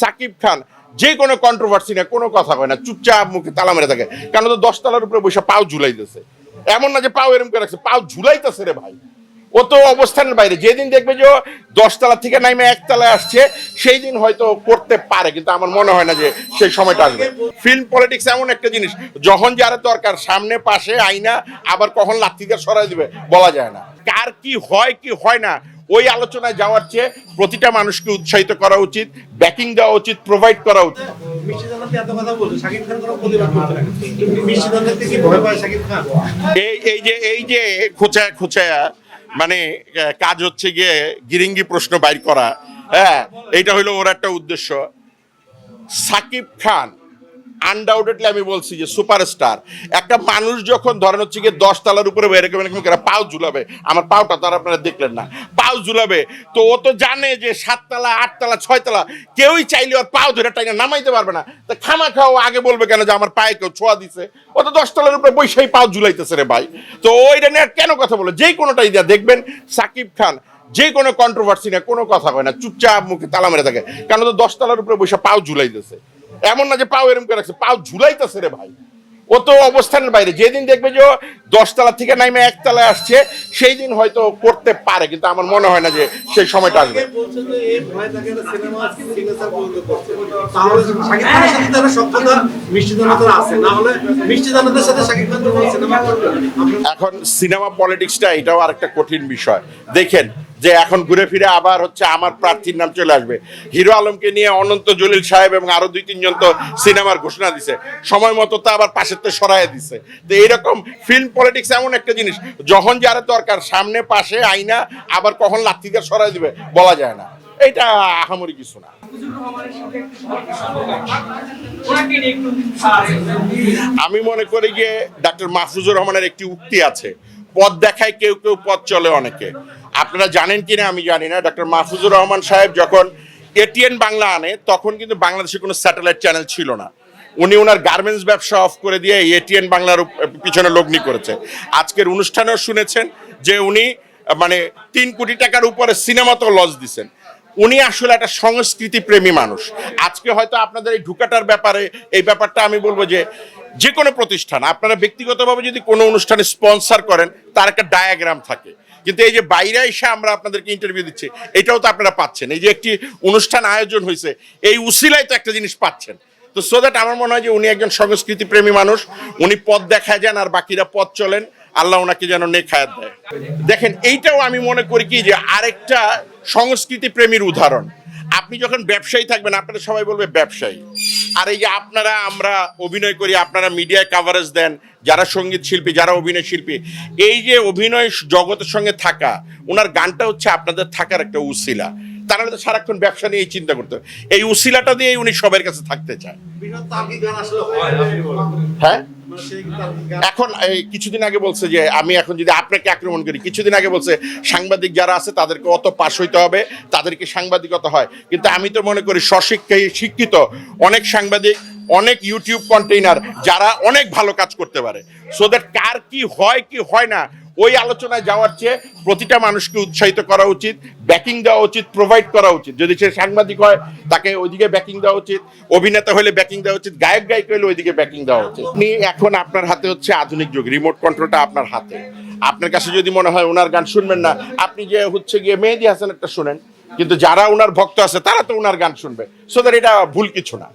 সাকিব খান, যে কোনো কন্ট্রোভার্সি না কোনো কথা হয় না, চুপচাপ মুখে তালা মেরে থাকে। কেন তো দশতলার উপরে বসে পাও ঝুলাইতেছে। এমন না যে পাও এরম করে রাখছে, পাও ঝুলাইতেছে রে ভাই। ও তো অবস্থানের বাইরে, যেদিন দেখবে যে দশতলা থেকে নাইমে একতলায় আসছে, সেই দিন হয়তো করতে পারে, কিন্তু আমার মনে হয় না যে সেই সময়টা আসবে। ফিল্ম পলিটিক্স এমন একটা জিনিস, যখন যারা দরকার, সামনে, পাশে আইনা আবার কখন লাথিতে সরাই দিবে, বলা যায় না। কার কি হয় কি হয় না ওই আলোচনায় যাওয়ার চেয়ে প্রতিটা মানুষকে উৎসাহিত করা উচিত ব্যাকিং দেওয়া উচিত প্রোভাইড করা উচিত। এই এই যে এই যে খোঁচায় খোঁচায়া মানে কাজ হচ্ছে গিয়ে গিরিঙ্গি প্রশ্ন বাইর করা হ্যাঁ এইটা হলো ওর একটা উদ্দেশ্য। সাকিব খান আনডাউটেডলি আমি বলছি যে সুপারস্টার একটা মানুষ যখন ধরেন হচ্ছে গিয়ে দশ তালার উপরে এরকম এরকম পাও ঝুলাবে, আমার পাওটা তো আর আপনারা দেখলেন না, পাও ঝুলাবে। তো ও তো জানে যে সাততলা আটতলা ছয়তলা কেউই চাইলে ওর পাও ধরে টাইনা নামাইতে পারবে না। তো খামা খাও আগে বলবে কেন যে আমার পায়ে কেউ ছোঁয়া দিছে? ও তো দশতলার উপরে বৈশাই পাও ঝুলাইতেছে রে ভাই। তো ওইটা নিয়ে কেন কথা বলে? যেই কোনোটাই দিয়া দেখবেন, সাকিব খান, যে কোনো কন্ট্রোভার্সি না কোনো কথা হয় না, চুপচাপ মুখে তালা মেরে থাকে। কেন তো দশতলার উপরে বসে পাও ঝুলাইতেছে। এমন না যে পাও এরম করে রাখছে পাও ঝুলাইতেছে রে ভাই। ও তো অবস্থানের বাইরে যেদিন দেখবে যে দশতলা থেকে নাইমে একতলায় আসছে সেই দিন হয়তো করতে পারে কিন্তু আমার মনে হয় না যে সেই সময়টা আসবে। এখন সিনেমা পলিটিক্সটা এটাও আরেকটা কঠিন বিষয়। দেখেন যে এখন ঘুরে ফিরে আবার হচ্ছে আমার প্রার্থীর নাম চলে আসবে। হিরো আলমকে নিয়ে অনন্ত জলিল সাহেব এবং আরও দুই তিনজন তো সিনেমার ঘোষণা দিছে। সময় মতো তো আবার পাশের তো সরাই দিছে। তো এইরকম ফিল্ম পলিটিক্স এমন একটা জিনিস, যখন যারা দরকার, সামনে, পাশে আইনা আবার কখন লাথিতে সরাই দিবে, বলা যায় না। এইটা আহামরি কিছু না। আমি মনে করি যে ডাক্তার মাহফুজুর রহমানের একটি উক্তি আছে, পথ দেখায় কেউ কেউ পথ চলে অনেকে। আপনারা জানেন কিনা আমি জানি না। ডক্টর মাহফুজুর রহমান সাহেব যখন এটিএন বাংলা আনে, তখন কিন্তু বাংলাদেশে কোনো স্যাটেলাইট চ্যানেল ছিল না। উনি ওনার গার্মেন্টস ব্যবসা অফ করে দিয়ে এটিএন বাংলার পিছনে লগ্নি করেছে। আজকের অনুষ্ঠানেও শুনেছেন যে উনি মানে তিন কোটি টাকার উপরে সিনেমাতেও লজ দিছেন। উনি আসলে একটা সংস্কৃতি প্রেমী মানুষ। আজকে হয়তো আপনাদের এই ঢুকাটার ব্যাপারে, এই ব্যাপারটা আমি বলব যে যে কোনো প্রতিষ্ঠান, আপনারা ব্যক্তিগতভাবে যদি কোনো অনুষ্ঠানে স্পন্সর করেন, তার একটা ডায়াগ্রাম থাকে। কিন্তু এই যে বাইরে এসে আমরা আপনাদেরকে ইন্টারভিউ দিচ্ছি, এটাও তো আপনারা পাচ্ছেন। এই যে একটি অনুষ্ঠান আয়োজন হয়েছে, এই উসিলায় তো একটা জিনিস পাচ্ছেন। তো সো দ্যাট আমার মনে হয় যে উনি একজন সংস্কৃতি প্রেমী মানুষ, উনি পথ দেখায় যান আর বাকিরা পথ চলেন। আল্লাহ ওনাকে যেন নেখায়াত দেয়। দেখেন এইটাও আমি মনে করি কি যে আরেকটা সংস্কৃতি প্রেমীর উদাহরণ। আপনি যখন ব্যবসায়ী থাকবেন আপনারা সবাই বলবে ব্যবসায়ী। আর এই যে আপনারা আমরা অভিনয় করি আপনারা মিডিয়ায় কাভারেজ দেন যারা সংগীত শিল্পী যারা অভিনয় শিল্পী এই যে অভিনয় জগতের সঙ্গে থাকা ওনার গানটা হচ্ছে আপনাদের থাকার একটা উসিলা। তারা তো সারাক্ষণ ব্যবসা নিয়েই চিন্তা করতে এই উসিলাটা দিয়েই উনি সবার কাছে থাকতে চায়। হয়? এখন এই কিছুদিন আগে বলছে যে আমি এখন যদি আপনাকে আক্রমণ করি, কিছুদিন আগে বলছে সাংবাদিক যারা আছে তাদেরকে অত পাশ হইতে হবে, তাদেরকে সাংবাদিকতা হয়। কিন্তু আমি তো মনে করি স্বশিক্ষায় শিক্ষিত অনেক সাংবাদিক, অনেক ইউটিউব কন্টেইনার যারা অনেক ভালো কাজ করতে পারে। সো দ্যাট কার কি হয় কি হয় না ওই আলোচনায় যাওয়ার চেয়ে প্রতিটা মানুষকে উৎসাহিত করা উচিত ব্যাকিং দেওয়া উচিত প্রোভাইড করা উচিত। যদি সে সাংবাদিক হয়, তাকে ওইদিকে ব্যাকিং দেওয়া উচিত। অভিনেতা হলে ব্যাকিং দেওয়া উচিত। গায়ক, গায়িক হলে ওইদিকে ব্যাকিং দেওয়া উচিত। আপনি এখন আপনার হাতে হচ্ছে আধুনিক যুগ রিমোট কন্ট্রোলটা আপনার হাতে। আপনার কাছে যদি মনে হয় ওনার গান শুনবেন না, আপনি যে হচ্ছে গিয়ে মেহেদি হাসান একটা শুনেন, কিন্তু যারা ওনার ভক্ত আছে, তারা তো ওনার গান শুনবে। সো দ্যাট এটা ভুল কিছু না।